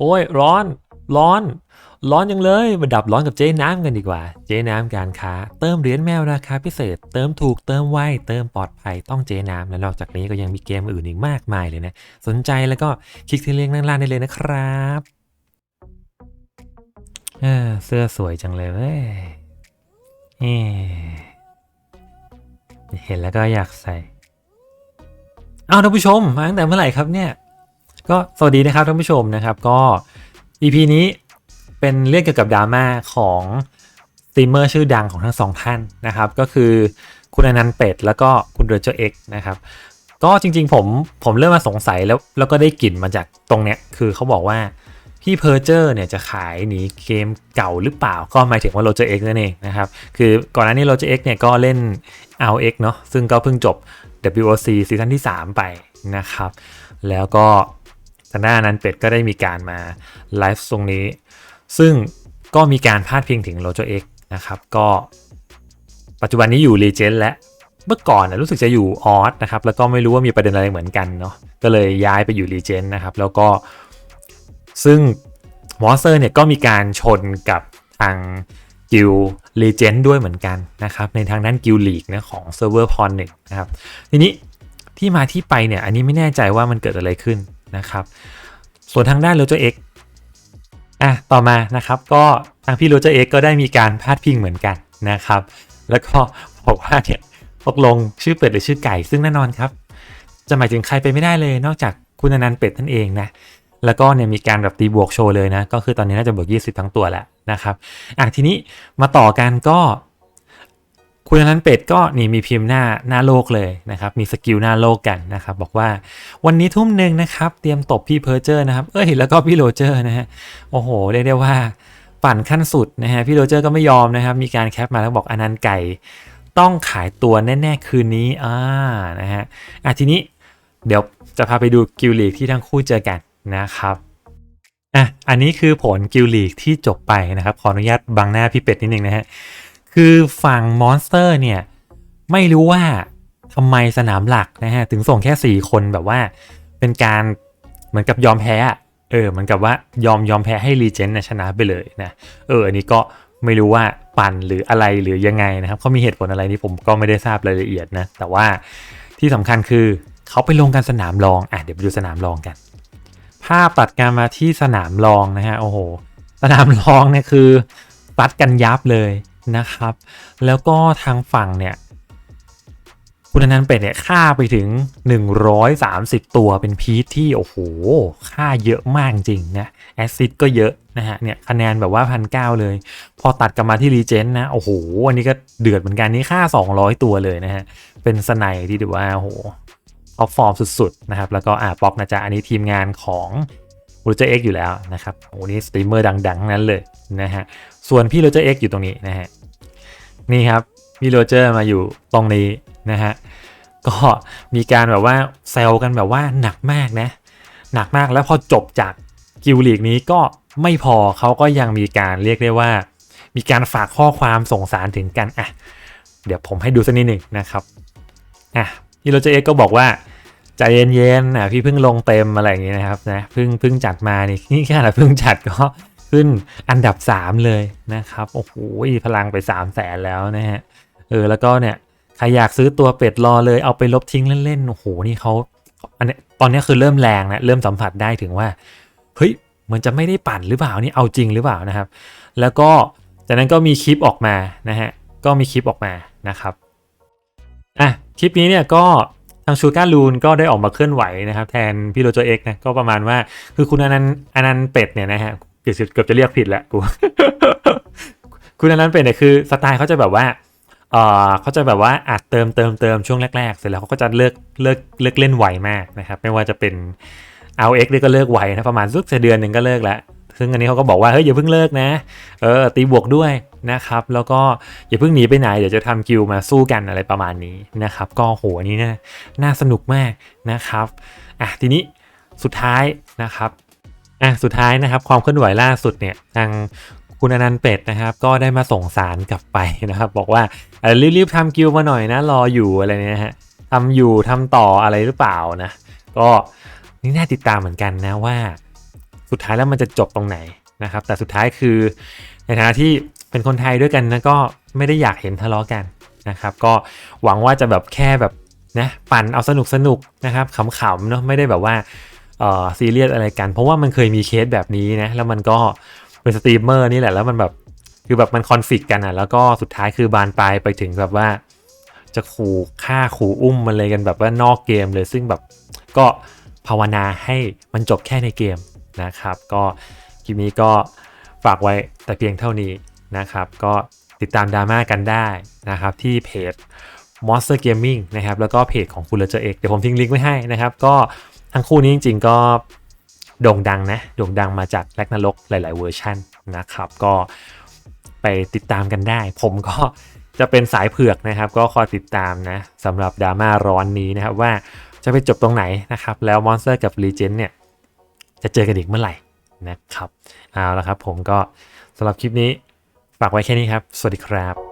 โอ้ยร้อนร้อน ร้อนยังเลยมาดับร้อนกับเจ๊น้ำกันดีกว่า เจ๊น้ำการค้า เติมเหรียญแมวราคาพิเศษ เติมถูกเติมไวเติมปลอดภัยต้องเจ๊น้ำและนอกจากนี้ก็ยังมีเกมอื่นอีกมากมายเลยนะ สนใจแล้วก็คลิกที่ลิงก์ด้านล่างได้เลยนะครับเออเสื้อสวยจังเลยเว้ยเห็นแล้วก็อยากใส่เอาท่านผู้ชมมาตั้งแต่เมื่อไหร่ครับเนี่ย ก็สวัสดีนะครับท่านผู้ชมนะครับก็ EP นี้เป็นเรื่องเกี่ยวกับดราม่าของสตรีมเมอร์ชื่อดังของทั้งสองท่านนะครับ ก็คือคุณอนันต์เป็ด แล้วก็คุณเดอร์เจอเอ็กนะครับ ก็จริงๆผมผมเริ่มมาสงสัยแล้วแล้วก็ได้กลิ่นมาจากตรงเนี้ยคือเขาบอกว่าพี่เพอร์เจอร์เนี่ยจะขายหนีเกมเก่าหรือเปล่า ก็หมายถึงว่าโรเจอร์เอ็กนั่นเองนะครับ คือก่อนหน้านี้โรเจอร์เอ็กเนี่ยก็เล่น RX เนาะซึ่งก็เพิ่งจบ WOC ซีซั่นที่ 3 ไปนะครับ แล้วก็ ทางด้านนั้นเป็ดก็ได้มีการมาไลฟ์ตรงนี้ ซึ่งก็มีการพาดพิงถึงโรเจอเอ็กนะครับ ก็ปัจจุบันนี้อยู่ Legend และเมื่อก่อนนะรู้สึกจะอยู่ออสนะครับ แล้วก็ไม่รู้ว่ามีประเด็นอะไรเหมือนกันเนาะก็เลยย้ายไปอยู่ Legend นะครับ แล้วก็ ซึ่งมอสเตอร์เนี่ยก็มีการชนกับทางกิลเลเจนด์ด้วยเหมือนกันนะครับ ในทางด้านกิลลีกนะของเซิร์ฟเวอร์พอนหนึ่งนะครับ ทีนี้ที่มาที่ไปเนี่ย อันนี้ไม่แน่ใจว่ามันเกิดอะไรขึ้น นะครับ ส่วนทางด้านโรเจอร์เอ็กอะต่อมานะครับก็ทางพี่โรเจอร์เอ็กก็ได้มีการพาดพิงเหมือนกันนะครับ แล้วก็บอกว่าเนี่ยตกลงชื่อเป็ดหรือชื่อไก่ ซึ่งแน่นอนครับ จะหมายถึงใครไปไม่ได้เลย นอกจากคุณอนันต์เป็ดนั่นเองนะแล้วก็เนี่ยมีการแบบตีบวกโชว์เลยนะ ก็คือตอนนี้น่าจะบวก 20 ทั้งตัวแหละนะครับอะทีนี้มาต่อกันก็ คุณอนันต์เป็ดก็นี่มีพิมพ์หน้าหน้าโลกเลยนะครับ มีสกิลหน้าโลกกันนะครับ บอกว่าวันนี้ทุ่มหนึ่งนะครับ เตรียมตบพี่เพอร์เจอร์นะครับ เอ้ยแล้วก็พี่โรเจอร์นะฮะโอ้โหเรียกได้ว่าปั่นขั้นสุดนะฮะพี่โรเจอร์ก็ไม่ยอมนะครับ มีการแคปมาแล้วบอกอนันต์ไก่ ต้องขายตัวแน่ๆคืนนี้อ่านะฮะอะทีนี้เดี๋ยวจะพาไปดูกิลลีกที่ทั้งคู่เจอกันนะครับอะอันนี้คือผลกิลลีกที่จบไปนะครับขออนุญาตบังหน้าพี่เป็ดนิดนึงนะฮะ คือฝั่งมอนสเตอร์เนี่ย ไม่รู้ว่าทำไมสนามหลักนะฮะ ถึงส่งแค่ 4 คนแบบว่าเป็นการเหมือนกับยอมแพ้เออเหมือนกับว่ายอมยอมแพ้ให้รีเจนต์ชนะไปเลยนะเอออันนี้ก็ไม่รู้ว่าปั่นหรืออะไรหรือยังไงนะครับเขามีเหตุผลอะไรนี่ผมก็ไม่ได้ทราบรายละเอียดนะ แต่ว่าที่สำคัญคือเขาไปลงกันสนามรองอะเดี๋ยวไปดูสนามรองกัน ภาพตัดการมาที่สนามรองนะฮะโอ้โห สนามรองเนี่ยคือตัดกันยับเลย นะครับ แล้วก็ทางฝั่งเนี่ยคุณนันเป็ดเนี่ยฆ่าไปถึง 130 ตัวเป็นพีทที่ โอ้โหฆ่าเยอะมากจริงนะแอซิดก็เยอะนะฮะเนี่ยคะแนนแบบว่าพันเเลย พอตัดกลับมาที่รีเจนนะ โอ้โห อันนี้ก็เดือดเหมือนกันนี่ฆ่า 200 ตัวเลยนะฮะ เป็นสไนที่ถือว่าโอ้โหท็อปฟอร์มสุด ๆ นะครับ แล้วก็อ่าป๊อกนะจ๊ะ อันนี้ทีมงานของ โรเจอร์เอ็กอยู่แล้วนะครับโอ้นี่สตรีมเมอร์ดังๆ นั้นเลยนะฮะ ส่วนพี่โรเจอร์เอ็กอยู่ตรงนี้นะฮะ นี่ครับพี่โรเจอร์มาอยู่ตรงนี้นะฮะ ก็มีการแบบว่าแซลกันแบบว่าหนักมากนะ หนักมากแล้วพอจบจากกิลลีกนี้ก็ไม่พอเขาก็ยังมีการเรียกได้ว่า มีการฝากข้อความส่งสารถึงกันอะเดี๋ยวผมให้ดูสักนิดหนึ่งนะครับอะพี่โรเจอร์เอ็กก็บอกว่า ใจเย็นๆอะพี่เพิ่งลงเต็มอะไรอย่างเงี้ยนะครับนะเพิ่งเพิ่งจัดมานี่นี่แค่เพิ่งจัดก็ขึ้นอันดับ 3 เลยนะครับโอ้โหพลังไป 3 0 0แสนแล้วนะฮะเออแล้วก็เนี่ยใครอยากซื้อตัวเป็ดรอเลยเอาไปลบทิ้งเล่นๆโอ้โหนี่เขาอันนี้ตอนนี้คือเริ่มแรงนะเริ่มสัมผัสได้ถึงว่าเฮ้ยมือนจะไม่ได้ปั่นหรือเปล่านี่เอาจริงหรือเปล่านะครับ แล้วก็จากนั้นก็มีคลิปออกมานะฮะก็มีคลิปออกมานะครับอะคลิปนี้เนี่ยก็ ทางชูการ์ลูนก็ได้ออกมาเคลื่อนไหวนะครับ แทนพี่โรโจเอ็กนะก็ประมาณว่าคือคุณอนันต์อนันต์เป็ดเนี่ยนะฮะเกือบเกือบจะเรียกผิดแล้วกูคุณอนันต์เป็ดเนี่ยคือสไตล์เขาจะแบบว่าเออเขาจะแบบว่าอัดเติมเติมเติมช่วงแรกๆ เสร็จแล้วเขาก็จะเลิกเลิกเลิกเล่นไวมากนะครับ ไม่ว่าจะเป็นเอาเอ็กนี่ก็เลิกไวนะประมาณสักเดือนหนึ่งก็เลิกแล้ว ซึ่งอันนี้เขาก็บอกว่าเฮ้ยอย่าเพิ่งเลิกนะเออตีบวกด้วยนะครับแล้วก็อย่าเพิ่งหนีไปไหนเดี๋ยวจะทำกิลมาสู้กันอะไรประมาณนี้นะครับก็โหอันนี้นะน่าสนุกมากนะครับอะทีนี้สุดท้ายนะครับอะสุดท้ายนะครับความเคลื่อนไหวล่าสุดเนี่ยทางคุณอนันต์เป็ดนะครับก็ได้มาส่งสารกลับไปนะครับ บอกว่ารีบๆทำกิลมาหน่อยนะรออยู่อะไรเนี่ยฮะทำอยู่ทำต่ออะไรหรือเปล่านะก็นี่น่าติดตามเหมือนกันนะว่า สุดท้ายแล้วมันจะจบตรงไหนนะครับ แต่สุดท้ายคือในฐานะที่เป็นคนไทยด้วยกันนะก็ไม่ได้อยากเห็นทะเลาะกันนะครับ ก็หวังว่าจะแบบแค่แบบนะปั่นเอาสนุกสนุกนะครับขำๆเนาะไม่ได้แบบว่าเอ่อซีเรียสอะไรกัน เพราะว่ามันเคยมีเคสแบบนี้นะแล้วมันก็เป็นสตรีมเมอร์นี่แหละแล้วมันแบบคือแบบมันคอนฟ lict กันอะแล้วก็สุดท้ายคือบานปลายไปถึงแบบว่า จะขู่ฆ่าขู่อุ้มมันเลยกันแบบว่านอกเกมเลยซึ่งแบบก็ภาวนาให้มันจบแค่ในเกม นะครับ ก็คลิปนี้ก็ฝากไว้แต่เพียงเท่านี้นะครับ ก็ติดตามดราม่ากันได้นะครับ ที่เพจ Monster Gaming นะครับ แล้วก็เพจของคุณเลเจอเอกเดี๋ยวผมทิ้งลิงก์ไว้ให้นะครับ ก็ทั้งคู่นี้จริง ๆ ก็โด่งดังนะ โด่งดังมาจากแลกนรกหลาย ๆ เวอร์ชันนะครับ ก็ไปติดตามกันได้ ผมก็จะเป็นสายเผือกนะครับ ก็คอยติดตามนะสำหรับดราม่าร้อนนี้นะครับว่าจะไปจบตรงไหนนะครับ แล้วมอนสเตอร์กับ Legend เนี่ย จะเจอกันอีกเมื่อไหร่นะครับเอาละครับผมก็สำหรับคลิปนี้ฝากไว้แค่นี้ครับ สวัสดีครับ